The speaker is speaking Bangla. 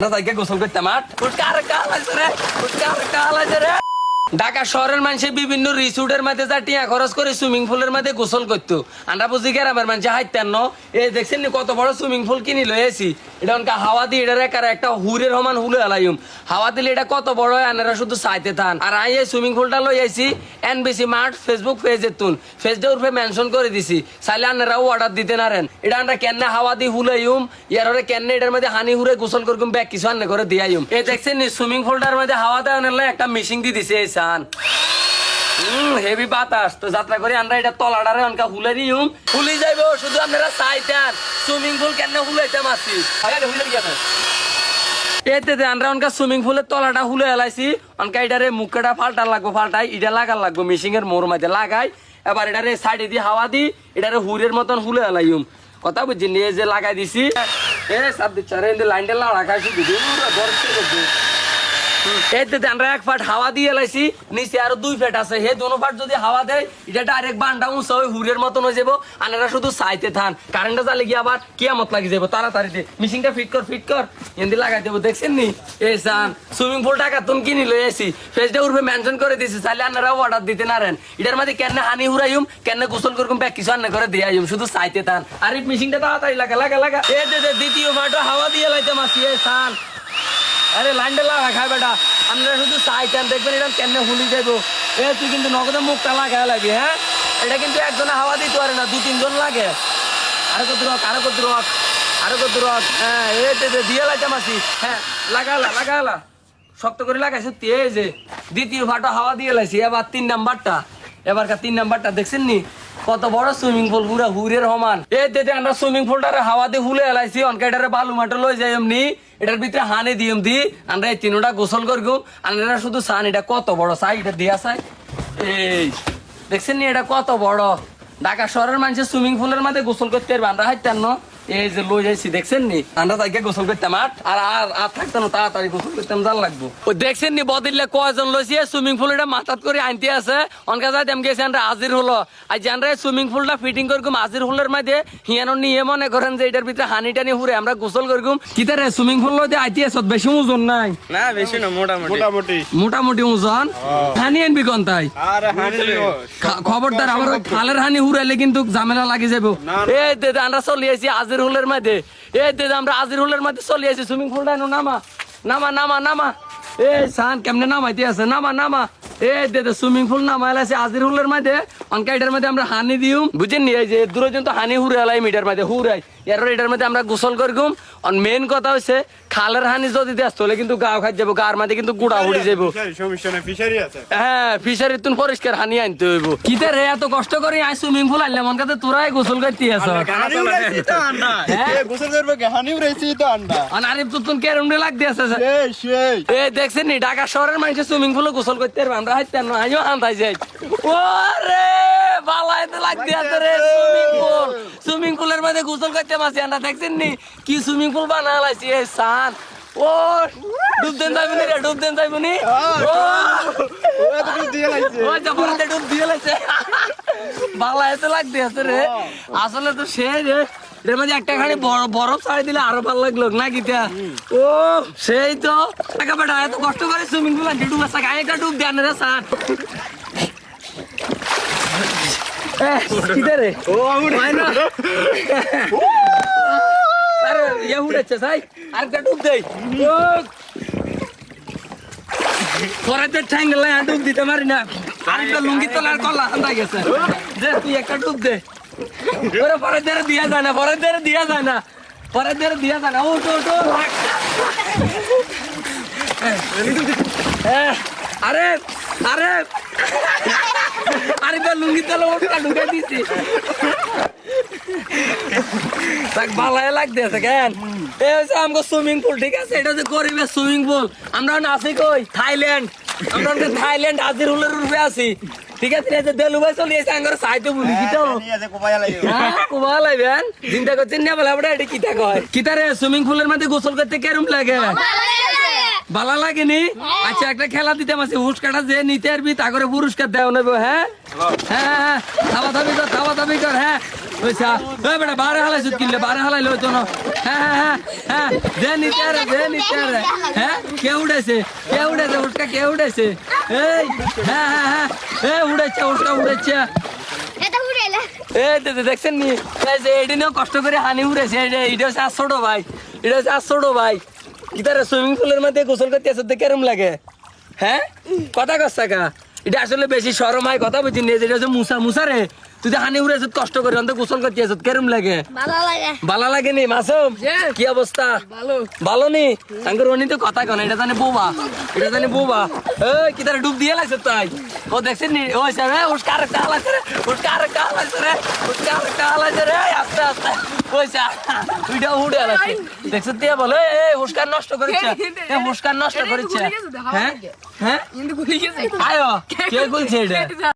না তাইকে গোসল করতে মাঠ। কার কাল আছে রে কার কাল আছে রে। ঢাকা শহরের মানুষে বিভিন্ন রিসোর্টের মধ্যে যা টিয়া খরচ করে সুইমিং পুলের মধ্যে গোসল করতো। আমরা বুঝি গ্রামের মানুষে হাইতেন ন। এ দেখছেন কত বড় সুইমিং পুল কিনি লয়েছি এটা হাওয়া দিয়ে এটা একার একটা হুরের সমান হুলে আলাইম হাওয়া দিলে এটা কত বড় হয় আনারা শুধু চাইতে থান। আর আই এই সুইমিং পুলটা লই আইছি এনবিসি মার্ট ফেসবুক পেজে তুন। ফেসটা উর্ফে মেনশন করে দিছি। চাইলে আনারাও অর্ডার দিতে নারেন এটা আমরা কেন হাওয়া দিয়ে হুলাইম, ইয়ারে কেন এটার মধ্যে হানি হুরে গোসল করকুম, ব্যাগ কিছু আন্নে করে দিয়াইম। এ দেখছেন সুইমিং পুলটার মধ্যে হাওয়া দেওয়ার একটা মেশিন দিয়ে দিছে হুম হেভি বাতাস। তো যাত্রা করে আমরা এটা তলাডারে অনকা হুলে দিউম হুলি যাইব শুধু আপনারা চাইতেন। সুইমিং পুল কেন হুলাইতাম আসি এতে দে আমরা অনকা সুইমিং পুলের তলাটা হুলে এলাইছি। অনকা এটারে মুখটা ফাল্টা লাগবো ফাল্টাই। এটা লাগার লাগবো মেশিং এর মোর মাঝে লাগাই। এবার এটারে সাইডে দিয়ে হাওয়া দি এটারে হুরের মতন হুলে এলাইম। কথা বুঝছি নিয়ে যে লাগাই দিছি। এ সাব দিচ্ছে লাইনটা লাড়া দিদি বরফ এক ফাট হাওয়া দিয়ে লাইছি, নিচে আরও দুই ফেট আছে। হে ফাট যদি হাওয়া দেয়, এটা ডাইরেক্ট বান্ডা উঁচা হয়ে মতন হয়ে আনারা শুধু থান। কারেন্টটা গিয়ে আবার কিয়ামত যাব। তাড়াতাড়ি ফিট কর ফিট কর। এমনি লাগাই দেবো, দেখছেন নি? এই সান সুইমিং কিনি লই আসি ফেসটা উঠবে মেনশন করে দিছি। চাইলে আনারাও অর্ডার দিতে নারেন এটার মধ্যে কেন হানি হুরাইম, কেন গোসল করকুম ব্যাগ কিছু আন্না করে দিয়ে আইম। শুধু চাইতে থান। আর এই মেশিনটা তাড়াতাড়ি লাগা লাগা লাগা। এ দ্বিতীয় ফাটো হাওয়া দিয়ে লাইতে মাসি এ সান আরে লাইনটা লাগা খাই বেটা। আপনারা শুধু চাইতেন দেখবেন এটা কেমনে হুলি যাব এ, তুই কিন্তু নগদে মুখটা লাগা লাগবে হ্যাঁ? এটা কিন্তু একজনে হাওয়া দিতে পারে না দু তিনজন লাগে। আরও কত রক, আরও কত রক, আরও কত রক। হ্যাঁ এ, দে দিয়ে লাইতে মাসি। হ্যাঁ লাগালা লাগালা। শক্ত করে লাগাইছে তে যে, দ্বিতীয় ফাটো হাওয়া দিয়ে লাইছি। এবার তিন নাম্বারটা, এবারকার তিন নাম্বারটা, দেখছেন নি? কত বড় সুইমিং পুল, পুরা হুরের সমান। এই দেখে আমরা সুইমিং পুলটারে হাওয়া দিয়ে হুলে এলাইছি অনকাইটারে বালু মাঠে লই যাই এমনি। এটার ভিতরে হানে দিম দি, আমরা এই তিনোটা গোসল করব আমরা শুধু সান, এটা কত বড় সাই, এটা দিয়া সাই। এই, দেখছেন এটা কত বড়। ঢাকা শহরের মানুষের সুইমিং পুলের মধ্যে গোসল করতে পারবে, আমরা হাইতেন না। এই যে লই যাইছি দেখছেন নি? আমরা তাইকে গোসল করতাম আর আর আর আর থাকতাম তাড়াতাড়ি গোসল করতাম জাল লাগবো। ওই দেখছেন নি বদিলে কয়জন লইছি? সুইমিং পুল এটা মাথাত করে আনতে আছে। অনকা যাই দেম গেছে আমরা হাজির হলো। আমরা সুইমিং পুলটা ফিটিং করগুম হাজির হলের মধ্যে হিয়ানো নিয়ে মনে করেন যে এটার ভিতরে হানি টানি হুরে আমরা গোসল করগুম। কিতারে সুইমিং পুল লইতে আইতে আসত বেশি ওজন নাই? না বেশি না মোটামুটি। মোটামুটি। মোটামুটি ওজন? হানি আনবি কোন তাই আর হানি খবরদার আমার খালের হানি হুরাইলে কিন্তু ঝামেলা লাগে যাব এই আমরা চলে আসি আজির হুলের মধ্যে। এই দে আমরা আজির হুলের মধ্যে চলে আসি সুইমিং পুলটা এনো নামা। নামা নামা নামা। এই সান কেমনে নামাইতে আছে? নামা নামা। এই দে সুইমিং পুল নামাইল আছে আজির হুলের মধ্যে। অনকা এটার মধ্যে আমরা হানি দিউম বুঝেন নি? এই যে দূরে তো হানি হুরে আলাই মিটার মধ্যে হুরাই। এর এটার মধ্যে আমরা গোসল করগুম অন মেন কথা হচ্ছে খালের হানি যদি দেশ তোলে কিন্তু গাও খাই যাব গার মধ্যে কিন্তু গুড়া উড়ি যাব হ্যাঁ ফিশারি তুন পরিষ্কার হানি আনতে হইব। কিতে রে এত কষ্ট করে আই সুইমিং পুল আনলে মন কাতে তোরাই গোসল করতে হ্যাঁ? এ গোসল করবে হানি উড়াইছি তো আন্ডা। আর তুন কেরম লাগ দিয়েছে এই দেখছেন নি ঢাকা শহরের মানুষের সুইমিং পুলে গোসল করতে পারবে আমরা হাইতে না আমিও আন্দাই যাই ও রে বালাইতে রে সুইমিং পুল। সুইমিং পুলের মধ্যে গোসল করতে মাসি দেখছেন নি? কি সুইমিং পুল বানা লাইছি এই সান। ও ডুব দেন যাইবনি রে ডুব দেন যাইবনি। ও ও। এত দিয়ে লাইছে। ওই জবরদস্তি ডুব দিয়ে লাইছে। বাংলা লাগতে আছে রে। আসলে তো সে রে এর মধ্যে একটা খানি বরফ ছাড়ি দিলে আরও ভালো লাগল না কিটা ও সেই তো। এত কষ্ট করে সুইমিং পুল ডুব আসা গায়ে একটা ডুব দেন রে স্যার ও আমুর হয় না। আরে ইয়ে উঠেছে সাই। আর একটা ডুব দেই। ও পরে তো ঠ্যাঙ্গলে ডুব দিতে পারি না। আরেকটা লুঙ্গি তোলার কলা আন্দা গেছে। যে তুই একটা ডুব দে। ওরে পরে দেরে দিয়া যায় না পরে দেরে দিয়া যায় না। পরে দেরে দিয়া যায় না। উঠ। এ, আরে আরে। আরে তো লুঙ্গি তোলা ওটা ঢুকে দিছি। তাক ভালাই লাগতেছে কেন? এই হচ্ছে আমগো সুইমিং পুল ঠিক আছে? এটা হচ্ছে গরিবের সুইমিং পুল। আমরা আছি কই? থাইল্যান্ড। আমরা থাইল্যান্ড আজির হুলের রূপে আছি। ঠিক আছে? এই যে দেলুবাই চলে এসে আঙ্গার সাইতে বলি কি তো? নিয়ে আছে কোপায়া লাগে কুবা লাইবেন চিন্তা করছেন না বলে এটা কিতা কয়? কিতা রে সুইমিং পুলের মধ্যে গোসল করতে কেরম লাগে ভালো লাগেনি? আচ্ছা একটা খেলা দিতে মাসে হুসকাটা যে নিতে পারবি তা করে পুরস্কার দেওয়া নেব হ্যাঁ? হ্যাঁ হ্যাঁ থাবা থাবি কর থাবা থাবি কর হ্যাঁ। ওই বেটা বারে হালাইছ কিনলে বারে হালাইলে হইতো না হ্যাঁ হ্যাঁ হ্যাঁ হ্যাঁ। দে নিতে রে দে নিতে রে হ্যাঁ? কে উড়েছে? কে উড়েছে? উঠকা কে উড়েছে? এই হ্যাঁ হ্যাঁ হ্যাঁ। এ উড়েছে উঠকা উড়েছে। এটা দেখছেন নি? এই যে এদিনও কষ্ট করে হানি উড়েছে। এটা হচ্ছে আর ছোট ভাই। এটা হচ্ছে আর ছোট ভাই। গিটারে সুইমিং পুলের মধ্যে গোসল করতে আসতে কেরম লাগে? হ্যাঁ? কথা কস কা এটা আসলে বেশি সরম হয় কথা বুঝি নি যেটা হচ্ছে মুসা মুসা রে। তুই হানি উড়েছ কষ্ট করে অন্ত গোসল করতে আসত কেরম লাগে? ভালো লাগে। ভালো লাগে নি মাসুম কি অবস্থা? ভালো। ভালো নি? তাঙ্গর অনি তো কথা কন এটা জানে বৌবা এটা জানে বৌবা এই কি তারা ডুব দিয়ে লাগছে তাই? ও দেখছেন নি? ও স্যার উস কার কাল আছে রে? উস কার কাল আছে রে? উস কার কাল আছে রে? আস্তে আস্তে। ওই তুইটা উড়ে লাগছে দেখছেন দিয়ে বলে এই হুস্কার নষ্ট করেছে এ হুস্কার নষ্ট করেছে হ্যাঁ? হ্যাঁ? আয়ো কে বলছে এটা?